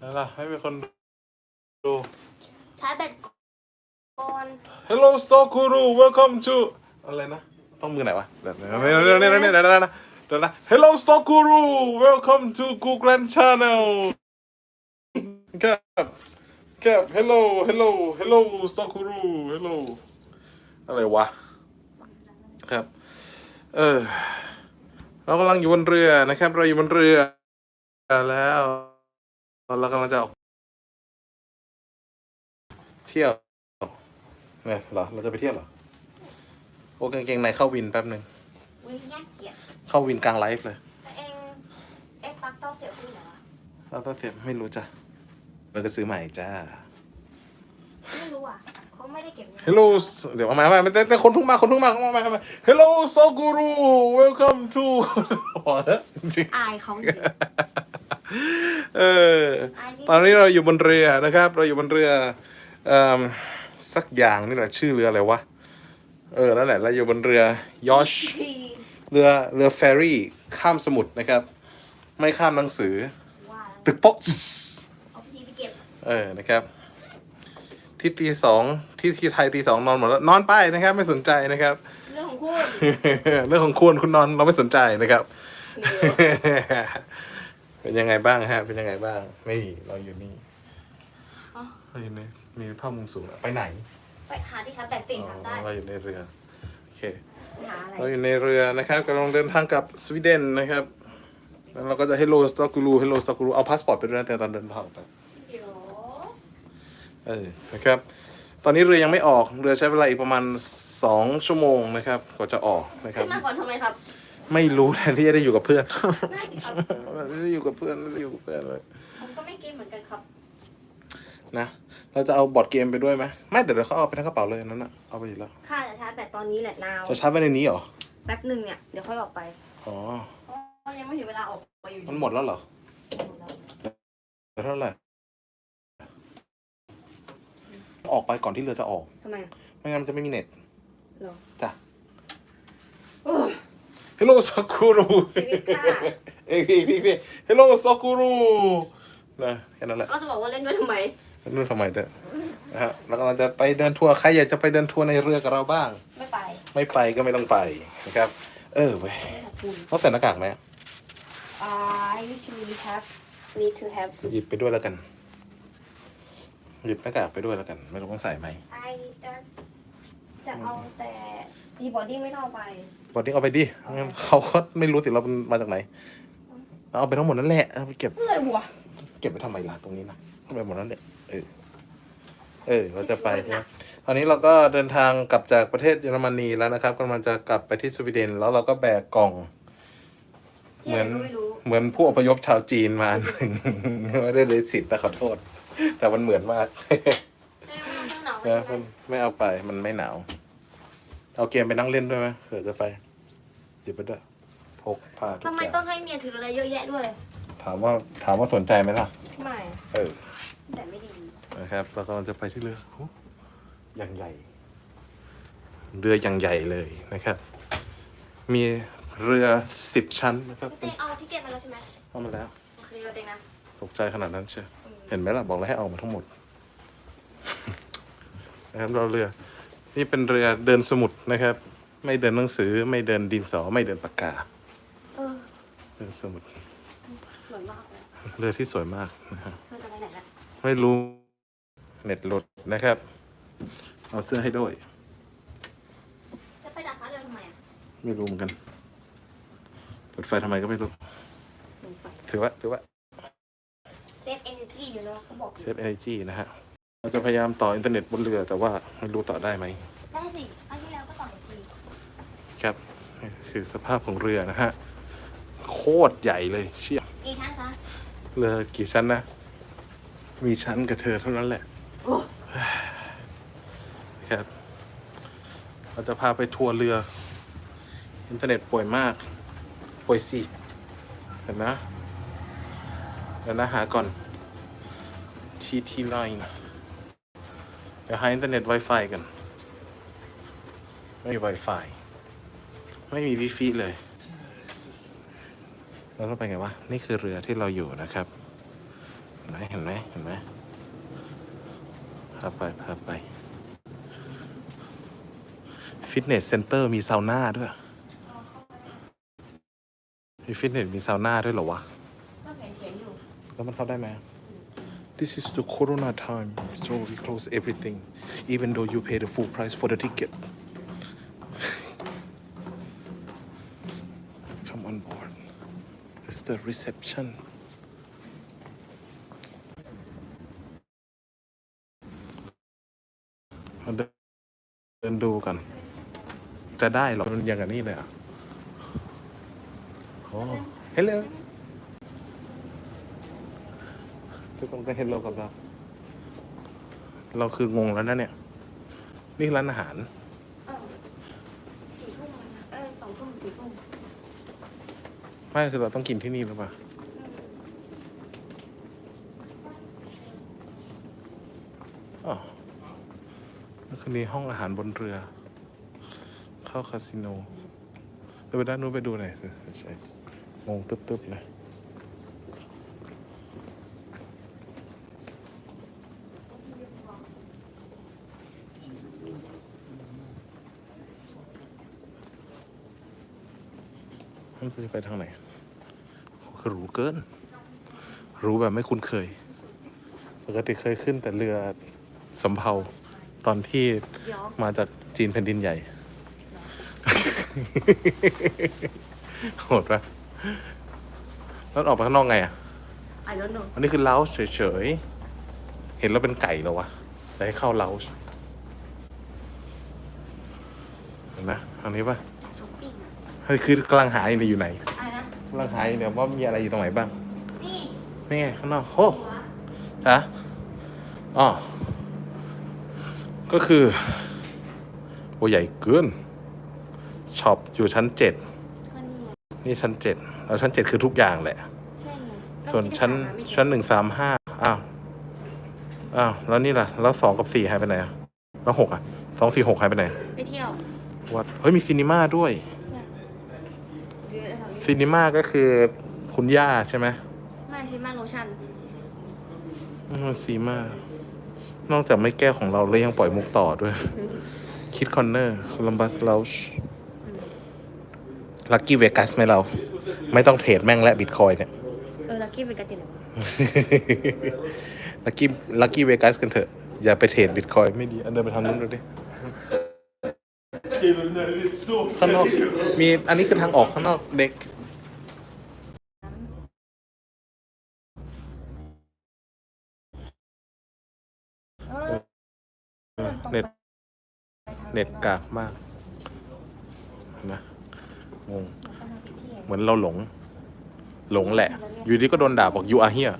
นั่นล่ะให้เป็นคนดูชาร์จแบตก่อน Hello Stock Guru welcome to อะไรนะ ต้องมือไหนวะเดี๋ยวเดี๋ยวเดี๋ยวเดี๋ยวเดี๋ยวเดี๋ยวเดี๋ยวนะเดี๋ยวนะ Hello Stock Guru welcome to Google Channel ครับครับ Hello Hello Hello Stock Guru Hello อะไรวะ ครับ เออ เรากำลังอยู่บนเรือนะครับ เราอยู่บนเรือแล้ว เรากำลังจะออกเที่ยวเนี่ยเหรอเราจะไปเที่ยวเหรอโอ้กางเกงในเข้าวินแป๊บหนึ่งวินน่าเกลียดเข้าวินกลางไลฟ์เลยแต่เองเอ็กปักเต้าเสียวที่ไหนวะเราต้องเก็บไม่รู้จ้ะเราก็ซื้อใหม่จ้าไม่รู้อะเขาไม่ได้เก็บเงิน Hello เดี๋ยวมาใหม่แต่แต่คนเพิ่งมาคนเพิ่งมาคนเพิ่งมาคนเพิ่งมา Hello s o Guru welcome to พอแล้วจริง อายเขาอยู่ เออตอนนี้เราอยู่บนเรือนะครับ เราอยู่บนเรือเอ่มสักอย่างนี่แหละชื่อเรืออะไรวะ เออนั่นแหละเราอยู่บนเรือยอชพีเรือเรือเฟอร์รี่ข้ามสมุทรนะครับ ไม่ข้ามหนังสือว่าตึกโป๊ะเอาพีไปเก็บเออนะครับ ที่ตีสองที่ที่ไทยตีสองนอนหมดแล้วนอนไปนะครับ ไม่สนใจนะครับ เรื่องของคุณเรื่องของคุณคุณนอนเราไม่สนใจนะครับ เป็นยังไงบ้างฮะ เป็นยังไงบ้าง นี่เราอยู่นี่อ๋อ เราอยู่ในมีผ้ามุงสูงอะไปไหนไปหาที่ชาร์จแบตติ่งอ๋อทำได้เราอยู่ในเรือโอเค ไปหาอะไร เราอยู่ในเรือนะครับกำลังเดินทางกลับสวีเดนนะครับ แล้วเราก็จะ Hello s t o c k กูรู Hello s t o c k กูรู เอาพาสปอร์ตไปด้วยนะแต่ตอนเดินทางออกไป เดี๋ยวเออ นะครับ ตอนนี้เรือยังไม่ออก เรือใช้เวลาอีกประมาณสองชั่วโมงนะครับ กว่าจะออกนะครับ ขึ้นมาก่อนทำไมครับ ไม่รู้แทนที่จะได้อยู่กับเพื่อนน่าสิครับไม่ได้อยู่กับเพื่อนไม่ได้อยู่กับเพื่อนเลย ผมก็ไม่เกมเหมือนกันครับ นะเราจะเอาบอร์ดเกมไปด้วยไหมไม่แต่เดี๋ยวเขาเอาไปทั้งกระเป๋าเลยนั้นนะเอาไปอยู่แล้วข้าจะชาร์จแบตตอนนี้แหละนาว จะชาร์จไว้ในนี้เหรอแป๊บหนึ่งเนี่ย เดี๋ยวค่อยออกไปอ๋อเพราะยังไม่ถึงเวลาออกไปอยู่ดีมันหมดแล้วเหรอหมดแล้วเหลือเท่าไหร่ออกไปก่อนที่เรือจะออก ทำไมอะไม่งั้นมันจะไม่มีเน็ตเหรอจ้ะ โอ้ย Hello Sakuru ชีวิตค่ะ เอ้ยพี่พี่พี่ Hello Sakuru นะแค่นั้นแหละเราจะบอกว่าเล่นด้วยทำไม นู่นทำไมเด้อนะฮะแล้วก็เราจะไปเดินทัวร์ใครอยากจะไปเดินทัวร์ในเรือกับเราบ้าง ไม่ไปไม่ไปก็ไม่ต้องไปนะครับ เออเว้ยไม่ขอบคุณ ต้องใส่หน้ากากไหม I usually have need to have หยิบไปด้วยแล้วกัน หยิบหน้ากากไปด้วยแล้วกัน ไม่รู้ต้องใส่ไหม I just จะเอาแต่ดีบอดี้ไม่ต้องเอาไป บอดี้เอาไปดิงั้นเขาก็ไม่รู้สิเรามาจากไหน เอาไปทั้งหมดนั่นแหละเอาไปเก็บอะไรวะเก็บไปทำไมล่ะตรงนี้นะเอาไปหมดนั่นแหละเออ เออ เราจะไปนะตอนนี้เราก็เดินทางกลับจากประเทศเยอรมนีแล้วนะครับกำลังจะกลับไปที่สวีเดน แล้วเราก็แบกกล่อง เหมือน ที่ไหก็ไม่รู้เหมือนผู้อพยพชาวจีนมาไม่ได้เลยสิทธิ์แต่ขอโทษ แต่มันเหมือนมาก แม่ว่าเครื่องหนาวนะมันไม่เอาไปมันไม่หนาว เอาเกมไปนั่งเล่นด้วยไหมเผื่อจะไปหยิบไปด้วยพกพาทุกทำไมอย่าต้องให้เมียถืออะไรเยอะแยะด้วย ถามว่าถามว่าสนใจไหมล่ะ ไม่ เออ แต่ไม่ดี นะครับเรากำลังจะไปที่เรือโอ้อย่างใหญ่ เรืออย่างใหญ่เลยนะครับ มีเรือสิบชั้นนะครับพี่เต้เอาทิเก็ตมาแล้วใช่ไหมเข้ามาแล้ว โอเคเราเต็งนะ ตกใจขนาดนั้นเชียวเห็นไหมล่ะ บอกแล้วให้เอามาทั้งหมด นะครับเราเรือ นี่เป็นเรือเดินสมุทรนะครับ ไม่เดินหนังสือไม่เดินดินสอไม่เดินปากกาเออเดินสมุทรสวยมากเลยเรือที่สวยมากนะครับเธอจะไปไหนละไม่รู้เน็ตหลุดนะครับ เอาเสื้อให้ด้วย จะไปดักฟ้าเรือทำไมอะไม่รู้เหมือนกันเปิดไฟทำไมก็ไม่รู้ถือว่าถือว่าเซฟเอเนจีอยู่เนาะเขาบอกอเซยู่ฟเอเนจีนะฮะ เราจะพยายามต่ออินเทอร์เน็ตบนเรือ แต่ว่าไม่รู้ต่อได้ไหมได้สิครั้งที่แล้วก็ต่ออีกทีครับนี่คือสภาพของเรือนะฮะ โคตรใหญ่เลยเชี่ยกี่ชั้นคะเรือกี่ชั้นนะ มีชั้นกับเธอเท่านั้นแหละโอ้ครับ เราจะพาไปทัวร์เรือ อินเทอร์เน็ตป่วยมาก ป่วยสิเห็นนะเดี๋ยวนะหาก่อนทีทีไลน์ เดี๋ยวหาอินเทอร์เน็ต Wi-Fi กัน ไม่มี Wi-Fi ไม่มี Wi-Fi เลย แล้วเราไปไงวะ นี่คือเรือที่เราอยู่นะครับไหมเห็นไหมเห็นไหมพาไปพาไป ฟิตเนสเซ็นเตอร์มีซาวน่าด้วยมีฟิตเนสมีซาวน่าด้วยเหรอวะ ก็เห็นเขียนอยู่ แล้วมันเข้าได้ไหม This is the Corona time, so we close everything, even though you pay the full price for the ticket. Come on board. This is the reception. มาเดินเดินดูกัน จะได้เหรอ มันอย่างกับนี่เลยอ่ะโอ้เ ทุกคนก็เห็นเรากับเรา เราคืองงแล้วนะเนี่ย นี่ร้านอาหารเออสี่ทุ่มนะเออสองทุ่มสี่ทุ่มไม่คือเราต้องกินที่นี่หรือเปล่าอ๋อนั่นคือนี่ห้องอาหารบนเรือ เข้าคาสิโนเดี๋ยวไปด้านนู้นไปดูหน่อยสิใช่งงตึ๊บๆเลย มันจะไปทางไหนคือหรูเกินหรูแบบไม่คุ้นเคย ปกติเคยขึ้นแต่เรือสำเภาตอนที่เดี๋ยวมาจากจีนแผ่นดินใหญ่ โหดปะแล้วออกไปข้างนอกไงอะ I don't know อันนี้คือเล้าเฉยๆ เห็นแล้วเป็นไก่เหรอวะแต่ให้เข้าเล้าเห็นไหมทางนี้ปะช้อปปิ้งเฮ้ย คือกำลังหาอยู่อยู่ไหนอะไรนะกำลังหาอยู่เนี่ยว่ามีอะไรอยู่ตรงไหนบ้างนี่นี่ไงข้างนอกโอ้ฮะอ๋อก็คือโอ้ใหญ่เกินช็อปอยู่ชั้นเจ็ดก็นี่ไงนี่ชั้นเจ็ดแล้วชั้นเจ็ดคือทุกอย่างแหละ ใช่ไงก็ส่วนไม่ได้ชั้นหาไม่เจอชั้นหนึ่งสามห้าอ้าวอ้าวแล้วนี่ล่ะ แล้วสองกับสี่หายไปไหนอะแล้วหกอะสองสี่หกหายไปไหน ไปเที่ยววัดเฮ้ยมีซีนีมาด้วยเนี่ยเยอะแถวนี้ ซีนีมาก็คือคุณย่าใช่ไหมไม่ซิมาโลชั่นอืมซีมานอกจากไม่แก้ของเราเลยยังปล่อยมุกต่อด้วย คิดคอนเนอร์โคลัมบัสล u ชลักกี้เวกัสไหมเรา ไม่ต้องเทรดแม่งและบิตคอยเนี่ย เออลักกี้เป็นกระเจินลักกี้ลักกี้เวกัสกันเถอะ อย่าไปเทรดบิตคอยไม่ดีอันเดินไปทางนู้นดูดิข้างนอกมีอันนี้คือทางออกข้างนอกเด็ก เน็ต เน็ตกากมากนะงง เหมือนเราหลง หลงแหละ อยู่ดีก็โดนด่าบอกยูอาเฮีย